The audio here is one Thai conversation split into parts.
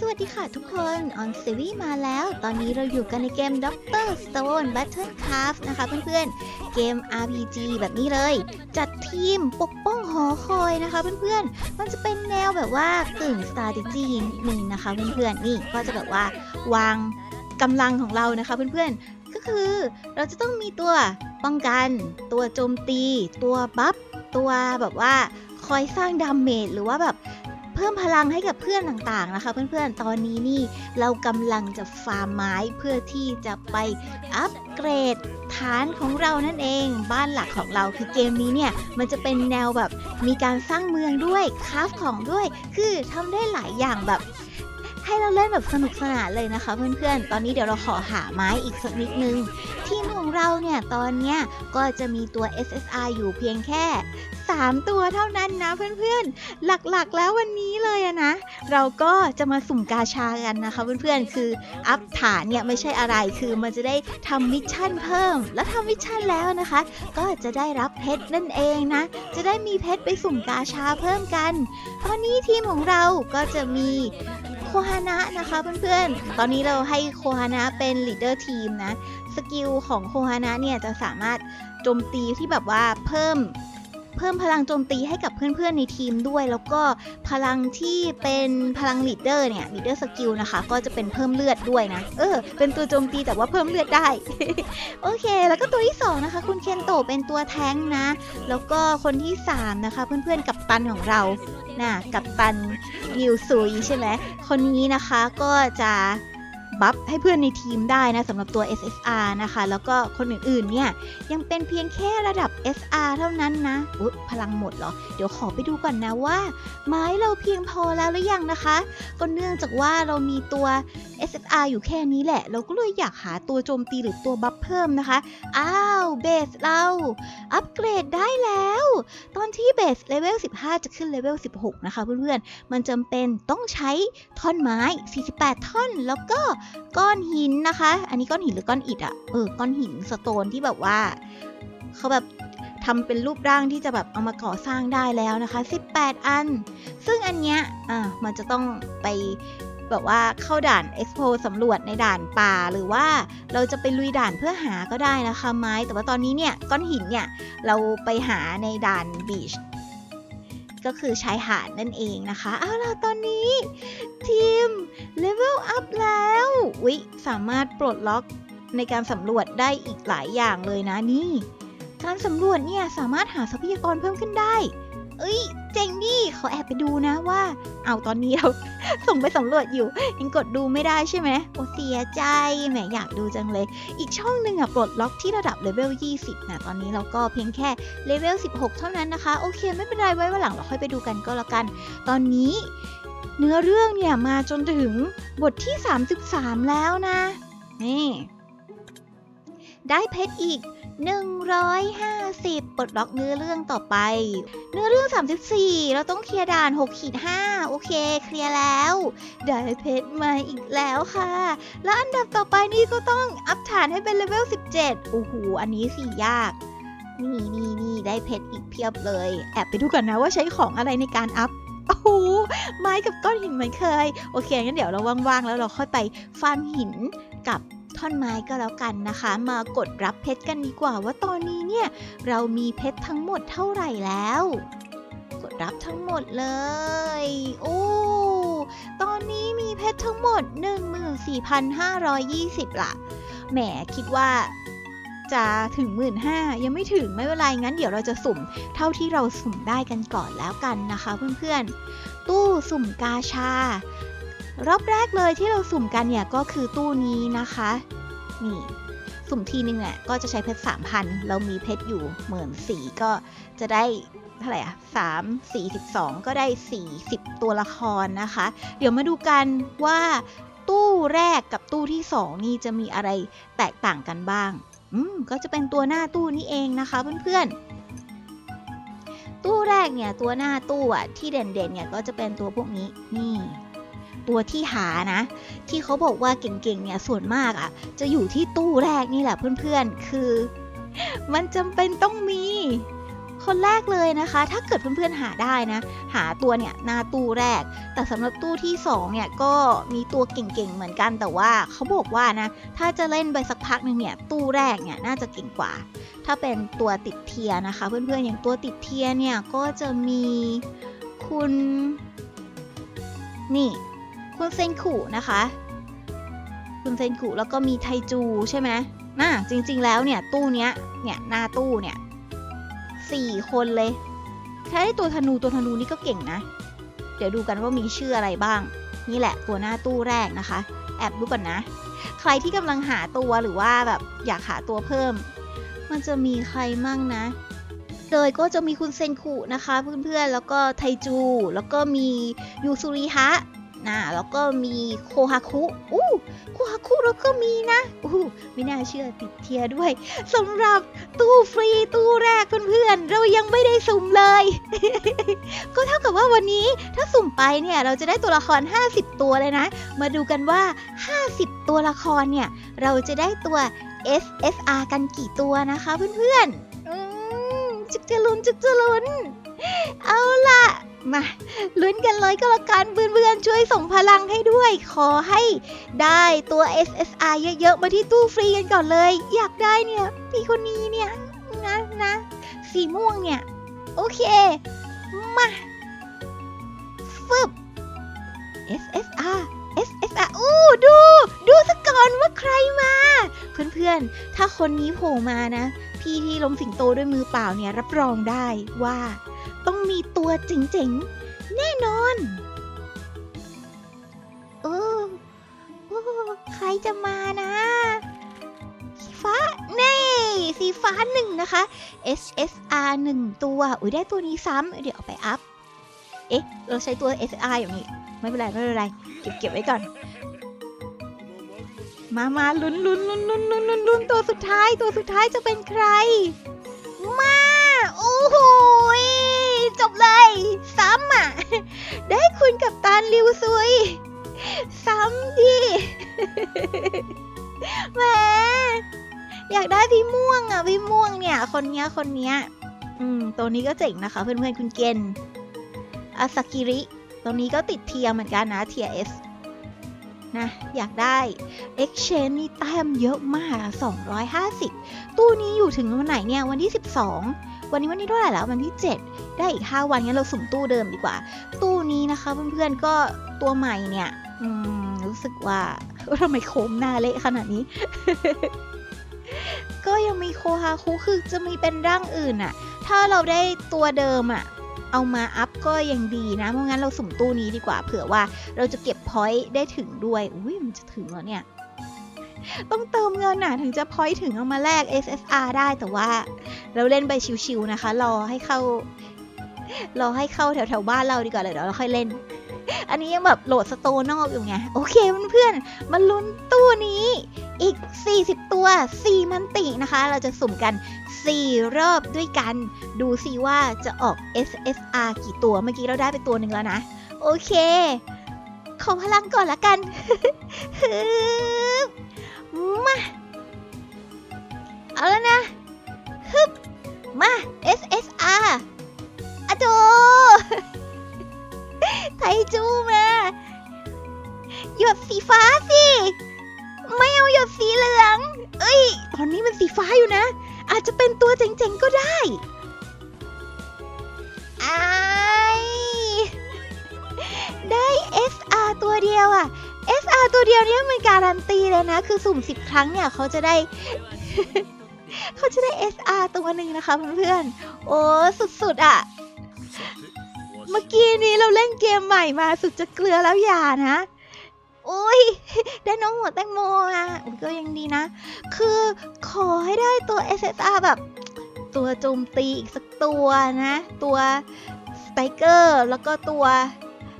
สวัสดีค่ะทุกคนออนเซวีมาแล้ว ตอนนี้เราอยู่กันในเกม Doctor Stone Battlecraft นะคะเพื่อนๆ เกม RPG แบบนี้เลย จัดทีมปกป้องหอคอยนะคะเพื่อนๆ มันจะเป็นแนวแบบว่ากึ่ง strategy นิดนึงนะคะเพื่อนๆ นี่ก็จะแบบว่าวางกำลังของเรานะคะเพื่อนๆ ก็คือเราจะต้องมีตัวป้องกัน ตัวโจมตี ตัวบัฟ ตัวแบบว่าคอยสร้างดาเมจหรือว่าแบบ เพิ่มพลังให้กับเพื่อนต่างๆนะคะ เพื่อนๆ ตอนนี้นี่เรากำลังจะฟาร์มไม้เพื่อที่จะไปอัปเกรดฐานของเรานั่นเอง บ้านหลักของเราคือเกมนี้เนี่ย มันจะเป็นแนวแบบมีการสร้างเมืองด้วยคราฟของด้วย คือทำได้หลายอย่างแบบให้เราเล่นแบบสนุกสนานเลยนะคะเพื่อนๆ ตอนนี้เดี๋ยวเราขอหาไม้อีกสักนิดนึง ทีมของเราเนี่ยตอนเนี้ยก็จะมีตัว SSR อยู่เพียงแค่ 3 ตัวเท่านั้นนะเพื่อนๆ หลักๆแล้ววันนี้เลยอะนะ เราก็จะมาสุ่มกาชากันนะคะเพื่อนๆ คืออัพฐานเนี่ยไม่ใช่อะไรคือมันจะได้ทำมิชชั่นเพิ่ม แล้วทำมิชชั่นแล้วนะคะ ก็จะได้รับเพชรนั่นเองนะ จะได้มีเพชรไปสุ่มกาชาเพิ่มกัน ตอนนี้ทีมของเราก็จะมีโคฮานะนะคะเพื่อนๆ ตอนนี้เราให้โคฮานะเป็นลีดเดอร์ทีมนะ สกิลของโคฮานะเนี่ยจะสามารถโจมตีที่แบบว่าเพิ่ม เพิ่มพลังโจมตีให้กับเพื่อนๆในทีมด้วย แล้วก็พลังที่เป็นพลังลีดเดอร์เนี่ยลีดเดอร์สกิลนะคะ ก็จะเป็นเพิ่มเลือดด้วยนะ เออ เป็นตัวโจมตีแต่ว่าเพิ่มเลือดได้ โอเค แล้วก็ตัวที่สองนะคะ คุณเคนโตเป็นตัวแท้งนะ แล้วก็คนที่สามนะคะ เพื่อนๆกับตันของเราน่ะกับตันยิวซุยใช่ไหมคนนี้นะคะก็จะ บัฟให้เพื่อนในทีมได้นะสำหรับตัว SSR นะคะ แล้วก็คนอื่นๆเนี่ยยังเป็นเพียงแค่ระดับ SR เท่านั้นนะอุ๊ยพลังหมดเหรอ เดี๋ยวขอไปดูก่อนนะว่า ไม้เราเพียงพอแล้วหรือยังนะคะ ก็เนื่องจากว่าเรามีตัว SSR อยู่แค่นี้แหละ เราก็เลยอยากหาตัวโจมตีหรือตัวบัฟเพิ่มนะคะ อ้าวเบสเราอัปเกรดได้แล้ว ตอนที่เบสเลเวล15 จะขึ้นเลเวล16 นะคะเพื่อนๆ มันจำเป็นต้องใช้ท่อนไม้ 48 ท่อนแล้วก็ก้อนหินนะคะ อันนี้ก้อนหินหรือก้อนอิฐอะเออ ก้อนหินสโตนที่แบบว่าเขาแบบทำเป็นรูปร่างที่จะแบบเอามาก่อสร้างได้แล้วนะคะ 18 อัน ซึ่งอันเนี้ยอ่ามันจะต้องไปแบบว่าเข้าด่าน Expo สำรวจในด่านป่าหรือว่าเราจะไปลุยด่านเพื่อหาก็ได้นะคะไม้ แต่ว่าตอนนี้เนี่ยก้อนหินเนี่ยเราไปหาในด่านบีชก็คือชายหาดนั่นเองนะคะ เอาล่ะตอนนี้ทีมเลเวลอัพ แล้ววิสามารถปลดล็อกในการสำรวจได้อีกหลายอย่างเลยนะนี่ การสำรวจเนี่ยสามารถหาทรัพยากรเพิ่มขึ้นได้ เอ้ย เจ๋งดิขอแอบไปดูนะว่า เอาตอนนี้เรา ส่งไปสำรวจอยู่ ยังกดดูไม่ได้ใช่ไหมโอ้เสียใจแหมอยากดูจังเลย อีกช่องหนึ่งอะปลดล็อกที่ระดับเลเวล 20 นะตอนนี้เราก็เพียงแค่เลเวล 16 เท่านั้นนะคะ โอเคไม่เป็นไรไว้วันหลังเราค่อยไปดูกันก็แล้วกัน ตอนนี้ เนื้อเรื่องเนี่ยมาจนถึงบทที่ 33 แล้วนะ นี่ ได้เพชรอีก 150 ปลดล็อกเนื้อเรื่องต่อไป เนื้อเรื่อง 34 เราต้องเคลียร์ด่าน6ขีด5โอเค เคลียร์แล้ว ได้เพชรมาอีกแล้วค่ะ แล้วอันดับต่อไปนี่ก็ต้องอัพฐานให้เป็นเลเวล 17 โอ้โห อันนี้สิยากนี่นี่นี่ได้เพชรอีกเพียบเลย แอบไปดูก่อนนะว่าใช้ของอะไรในการอัพ โอ้โหไม้กับก้อนหินเหมือนเคย โอเคงั้นเดี๋ยวเราว่างๆ แล้วเราค่อยไปฟาร์มหินกับท่อนไม้ก็แล้วกันนะคะ มากดรับเพชรกันดีกว่าว่าตอนนี้เนี่ย เรามีเพชรทั้งหมดเท่าไหร่แล้ว กดรับทั้งหมดเลย โอ้ตอนนี้มีเพชรทั้งหมด 14,520ละแหมคิดว่า จะถึง 1 5ื่นยังไม่ถึงไม่เป็นไรงั้นเดี๋ยวเราจะสุ่มเท่าที่เราสุ่มได้กันก่อนแล้วกันนะคะเพื่อนๆ ตู้สุ่มกาชา รอบแรกเลยที่เราสุ่มกันเนี่ยก็คือตู้นี้นะคะ นี่สุ่มทีนึงเนี่ยก็จะใช้เพชร3,000เรามีเพชรอยู่หมื่นสี่ก็จะได้เท่าไหร่อะสามสี่สิบสองก็ได้สี่สิบตัวละครนะคะ เดี๋ยวมาดูกันว่าตู้แรกกับตู้ที่สองนี่จะมีอะไรแตกต่างกันบ้าง อืมก็จะเป็นตัวหน้าตู้นี่เองนะคะเพื่อนๆ ตู้แรกเนี่ยตัวหน้าตู้อะที่เด่นๆเนี่ยก็จะเป็นตัวพวกนี้นี่ ตัวที่หานะ ที่เขาบอกว่าเก่งๆเนี่ยส่วนมากอะ จะอยู่ที่ตู้แรกนี่แหละเพื่อนๆ คือ มันจำเป็นต้องมี คนแรกเลยนะคะ ถ้าเกิดเพื่อนๆหาได้นะ หาตัวเนี่ยหน้าตู้แรก แต่สำหรับตู้ที่สองเนี่ยก็มีตัวเก่งๆเหมือนกันแต่ว่าเขาบอกว่านะถ้าจะเล่นไปสักพักหนึ่งเนี่ยตู้แรกเนี่ยน่าจะเก่งกว่า ถ้าเป็นตัวติดเทียนะคะ เพื่อนๆอย่างตัวติดเทียเนี่ยก็จะมีคุณนี่ คุณเซนคุนะคะ คุณเซนคุแล้วก็มีไทจูใช่ไหมน่าจริงๆแล้วเนี่ยตู้เนี้ยเนี่ยหน้าตู้เนี่ย สี่คนเลยถ้าได้ตัวธนูตัวธนูนี่ก็เก่งนะ เดี๋ยวดูกันว่ามีชื่ออะไรบ้าง นี่แหละตัวหน้าตู้แรกนะคะ แอบดูก่อนนะ ใครที่กำลังหาตัวหรือว่าแบบอยากหาตัวเพิ่ม มันจะมีใครมั่งนะเลยก็จะมีคุณเซนคุนะคะเพื่อนๆ แล้วก็ไทจู แล้วก็มียูซุริฮะ นะแล้วก็มีโคฮาคุอู้โคฮาคุแล้วก็มีนะอู้ไม่น่าเชื่อติดเทียด้วยสำหรับตู้ฟรีตู้แรกเพื่อนๆเรายังไม่ได้สุ่มเลย ก็เท่ากับว่าวันนี้ถ้าสุ่มไปเนี่ยเราจะได้ตัวละคร 50 ตัวเลยนะ มาดูกันว่า 50 ตัวละครเนี่ยเราจะได้ตัว SSR กันกี่ตัวนะคะเพื่อนๆอืมจุกจะลุนจุกจะลุนเอาล่ะ มาลุ้นกันเลยก็แล้วกันเพื่อนๆช่วยส่งพลังให้ด้วย ขอให้ได้ตัว SSR เยอะๆ มาที่ตู้ฟรีกันก่อนเลย อยากได้เนี่ยพี่คนนี้เนี่ยนะนะสีม่วงเนี่ย โอเค มาฟึบ SSR SSR อู้ดู ดูสกก่อนว่าใครมา เพื่อนๆ ถ้าคนนี้โผล่มานะ พี่ที่ลงสิงโตด้วยมือเปล่าเนี่ยรับรองได้ว่า ต้องมีตัวเจ๋งๆ แน่นอนเออโอ้ใครจะมานะ สีฟ้า นี่ สีฟ้าหนึ่งนะคะ SSR หนึ่งตัว อุ้ยได้ตัวนี้ซ้ำ เดี๋ยวเอาไปอัพ เอ๊ะ เราใช้ตัว SSR อย่างนี้ ไม่เป็นไร ไม่เป็นไร เก็บเก็บไว้ก่อนมามาลุ้นลุ้นลุ้นลุ้นลุ้นลุ้นลุ้นตัวสุดท้ายตัวสุดท้ายจะเป็นใคร มา บเลย ซ้ำอะ ได้คุณกับตาลิวซุย ซ้ำดิแหมอยากได้พี่ม่วงอะพี่ม่วงเนี่ย คนเนี้ยคนเนี้ย อืม ตัวนี้ก็เจ๋งนะคะ เพื่อนๆคุณเกนอาซากิริ ตัวนี้ก็ติดเทียมเหมือนกันนะเทียเอส นะอยากได้ Exchange นี่แต้มเยอะมากอะ250 ตู้นี้อยู่ถึงวันไหนเนี่ย วันที่ 12 วันนี้วันที่เท่าไหร่แล้ว วันที่ 7 ได้อีก 5 วันงั้นเราสุ่มตู้เดิมดีกว่า ตู้นี้นะคะเพื่อนๆก็ตัวใหม่เนี่ยรู้สึกว่าทำไมโคมหน้าเละขนาดนี้ ก็ยังมีโคฮาคุคือจะมีเป็นร่างอื่นอะถ้าเราได้ตัวเดิมอะ เอามาอัพก็ยังดีนะเพราะงั้นเราสุ่มตู้นี้ดีกว่าเผื่อว่าเราจะเก็บพอยต์ได้ถึงด้วยอุ้ยมันจะถึงแล้วเนี่ยต้องเติมเงินน่ะถึงจะพอยต์ถึงเอามาแลก SSR ได้แต่ว่า เราเล่นไปชิวๆนะคะ รอให้เข้ารอให้เข้าแถวๆบ้านเราดีกว่าเลยเดี๋ยวเราค่อยเล่น อันนี้ยังแบบโหลดสโตนอกอยู่ไง โอเคเพื่อนๆมาลุ้นตู้นี้อีก 40 ตัว 4 มันตินะคะ เราจะสุ่มกัน 4 รอบด้วยกัน ดูซิว่าจะออก SSR กี่ตัว เมื่อกี้เราได้ไปตัวหนึ่งแล้วนะ โอเค ขอพลังก่อนละกันมาเอาแล้วนะ นี่ยมันการันตีเลยนะ คือสุ่ม10ครั้งเนี่ยเขาจะได้ เขาจะได้ SR ตัวหนึ่งนะคะเพื่อนๆ โอ้ สุดๆอะเมื่อกี้นี้เราเล่นเกมใหม่มาสุดจะเกลือแล้วอย่านะโอ้ย ได้น้องหัวแตงโมมาอุ๊ยก็ยังดีนะ คือขอให้ได้ตัว SSR แบบ ตัวโจมตีอีกสักตัวนะ ตัวสไตเกอร์ แล้วก็ตัว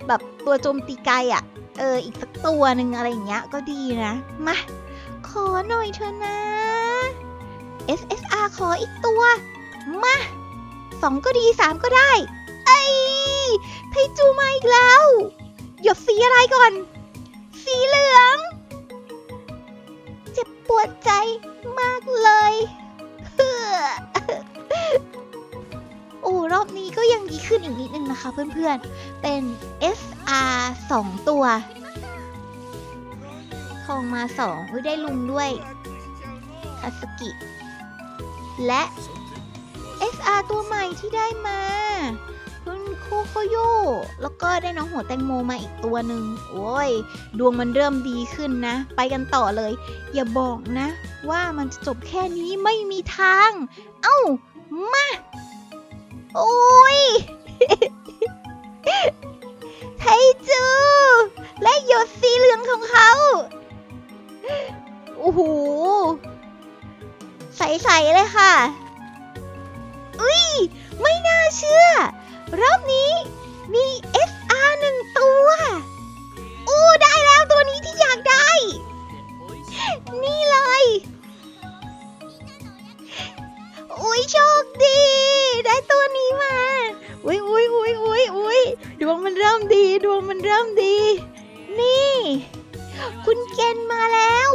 แบบตัวโจมตีไกลอะ่ะ เอออีกสักตัวหนึ่งอะไรอย่างเงี้ยก็ดีนะ มา ขอหน่อยเถอะนะ SSR ขออีกตัว มาสองก็ดีสามก็ได้ ไอ้ไทจูมาอีกแล้ว หยดสีอะไรก่อน สีเหลือง เจ็บปวดใจมากเลยเฮ้อ โอ้อบนี้ก็ยังดีขึ้นอีกนิดนึงนะคะเพื่อนๆ เป็น SR 2 ตัว ทองมา2อุ้ยได้ลุงด้วยคาสกิ และ SR ตัวใหม่ที่ได้มาคุณโคโคโยแล้วก็ได้น้องหัวแตงโมมาอีกตัวหนึ่งโอ้ย ดวงมันเริ่มดีขึ้นนะ ไปกันต่อเลย อย่าบอกนะ ว่ามันจะจบแค่นี้ไม่มีทาง เอ้า มา โอ้ยไทจู และหยดสีเหลืองของเขาโอ้โหใสๆเลยค่ะ อุ้ย ไม่น่าเชื่อ รอบนี้มี SR หนึ่งตัวอู้ได้แล้วตัวนี้ที่อยากได้ นี่เลย อุ้ยโชคดี ได้ตัวนี้มา อุ้ยอุ้ยอุ้ยอุ้ยอุ้ยดวงมันเริ่มดี ดวงมันเริ่มดี นี่ คุณเกณฑ์มาแล้ว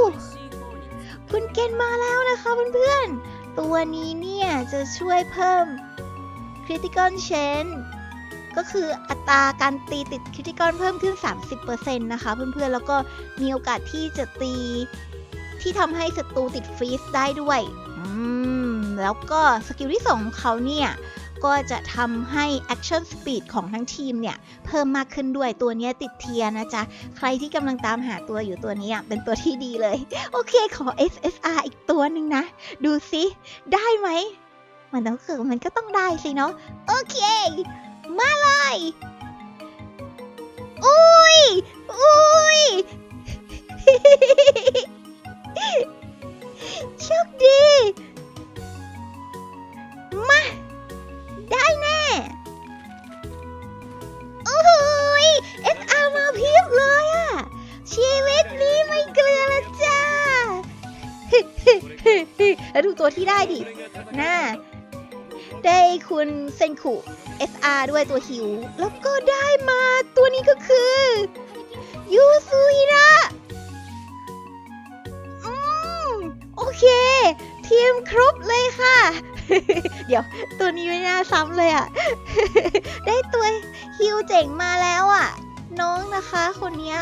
คุณเกณฑ์มาแล้วนะคะเพื่อนๆ ตัวนี้เนี่ยจะช่วยเพิ่ม critical chance ก็คืออัตราการตีติด critical เพิ่มขึ้น 30%นะคะเพื่อนๆ แล้วก็มีโอกาสที่จะตีที่ทำให้ศัตรูติดฟรีซได้ด้วย อืม แล้วก็สกิลที่ 2 ของเขาเนี่ย ก็จะทำให้ action speed ของทั้งทีมเนี่ย เพิ่มมากขึ้นด้วยตัวนี้ติดเทียนะจ๊ะ ใครที่กำลังตามหาตัวอยู่ตัวนี้เป็นตัวที่ดีเลย โอเคขอ SSR อีกตัวหนึ่งนะ ดูสิได้ไหม มันต้องคือมันก็ต้องได้สิเนาะโอเค มาเลยอุ้ยอุ้ยโชคดี มา ได้แน่ โอ้โหย SR มาเพียบเลยอะชีวิตนี้ไม่เกลือละจ้าแล้วดูตัวที่ได้ดิ น่า ได้คุณเซนคุ SR ด้วยตัวฮิว แล้วก็ได้มาตัวนี้ก็คือ ยูซุฮิระอืมโอเค ทีมครบเลยค่ะ เดี๋ยวตัวนี้ไม่น่าซ้ำเลยอะ่ะ ได้ตัวฮิวเจ๋งมาแล้วอะ่ะ น้องนะคะคนเนี้ย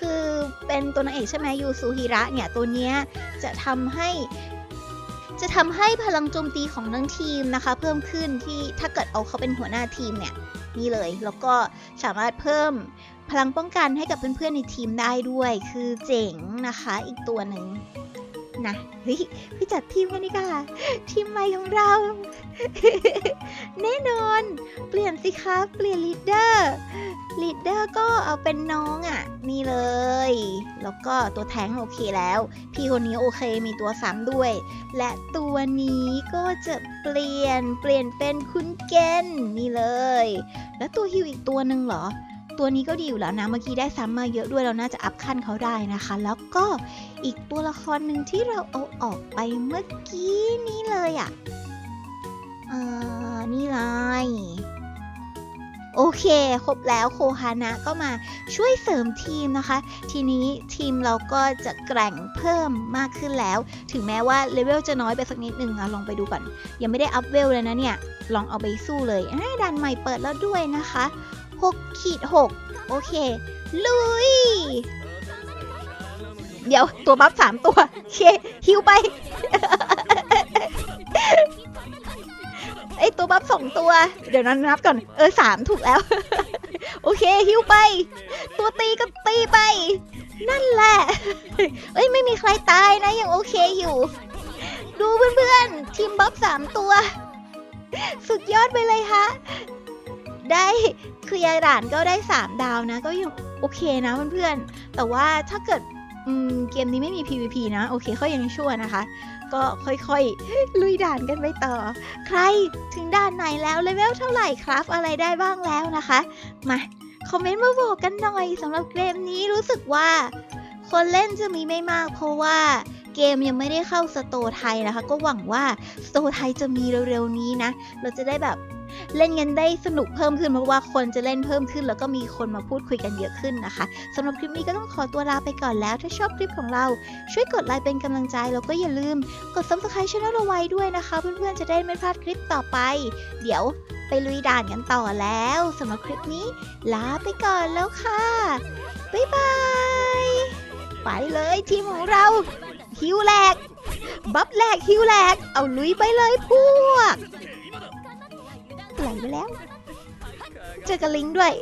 คือเป็นตัวนางเอกใช่ไหมยูซูฮิระเนี่ยตัวเนี้ยจะทำให้จะทำให้พลังโจมตีของทั้งทีมนะคะ เพิ่มขึ้นที่ถ้าเกิดเอาเขาเป็นหัวหน้าทีมเนี่ยนี่เลย แล้วก็สามารถเพิ่มพลังป้องกันให้กับเพื่อนๆในทีมได้ด้วย คือเจ๋งนะคะ อีกตัวหนึ่ง นะเฮ้ยไปจัดทีมกันดีกว่าทีมใหม่ของเรา แน่นอน เปลี่ยนสิคะเปลี่ยนลีดเดอร์ลีดเดอร์ก็เอาเป็นน้องอะ่ะ นี่เลย แล้วก็ตัวแทงโอเคแล้ว พี่คนนี้โอเคมีตัวซ้ำด้วย และตัวนี้ก็จะเปลี่ยนเปลี่ยนเป็นคุณเกนนี่เลย แล้วตัวฮิวอีกตัวหนึ่งเหรอ ตัวนี้ก็ดีอยู่แล้วนะ เมื่อกี้ได้ซ้ำมาเยอะด้วยเราน่าจะอัพขั้นเขาได้นะคะ แล้วก็อีกตัวละครหนึ่งที่เราเอาออกไปเมื่อกี้นี้เลยอะ่ะเออนี่เลยโอเคครบแล้วโคฮานะก็มาช่วยเสริมทีมนะคะ ทีนี้ทีมเราก็จะแกร่งเพิ่มมากขึ้นแล้ว ถึงแม้ว่าเลเวลจะน้อยไปสักนิดนึงอะลองไปดูก่อน ยังไม่ได้อัพเวลเลยนะเนี่ย ลองเอาไปสู้เลยด่านใหม่เปิดแล้วด้วยนะคะ 6ขีด6โอเค ลุย เดี๋ยวตัวบัฟสามตัวเคฮิวไป ไอตัวบัฟสองตัว เดี๋ยวนั้นนับก่อน เออสามถูกแล้ว โอเคฮิวไป ตัวตีก็ตีไป นั่นแหละ เอ้ยไม่มีใครตายนะ ยังโอเคอยู่ ดูเพื่อนๆ ทีมบัฟสามตัว สุดยอดไปเลยฮะได้ คลียร์ด่านก็ได้ 3 ดาวนะ ก็ยังโอเคนะเพื่อนๆ แต่ว่าถ้าเกิดเกมนี้ไม่มี PVP นะ โอเคเขายังชั่วนะคะ ก็ค่อยๆ ลุยด่านกันไปต่อ ใครถึงด่านไหนแล้วเลเวลเท่าไหร่ครับ อะไรได้บ้างแล้วนะคะ มาคอมเมนต์มาบอกกันหน่อยสำหรับเกมนี้รู้สึกว่า คนเล่นจะมีไม่มากเพราะว่าเกมยังไม่ได้เข้าสโตร์ไทยนะคะ ก็หวังว่าสโตร์ไทยจะมีเร็วๆนี้นะ เราจะได้แบบ เล่นกันได้สนุกเพิ่มขึ้นเพราะว่าคนจะเล่นเพิ่มขึ้น แล้วก็มีคนมาพูดคุยกันเยอะขึ้นนะคะสำหรับคลิปนี้ก็ต้องขอตัวลาไปก่อนแล้ว ถ้าชอบคลิปของเราช่วยกดไลค์เป็นกำลังใจแล้วก็อย่าลืม กด subscribe channel เราไว้ด้วยนะคะ เพื่อนๆจะได้ไม่พลาดคลิปต่อไป เดี๋ยวไปลุยด่านกันต่อแล้วสำหรับคลิปนี้ลาไปก่อนแล้วค่ะบ๊ายบายไปเลยทีมของเราฮิวแหลกบัฟแหลกฮิวแหลกเอาลุยไปเลยพวก ไหลไปแล้ว เจอกระลิงด้วย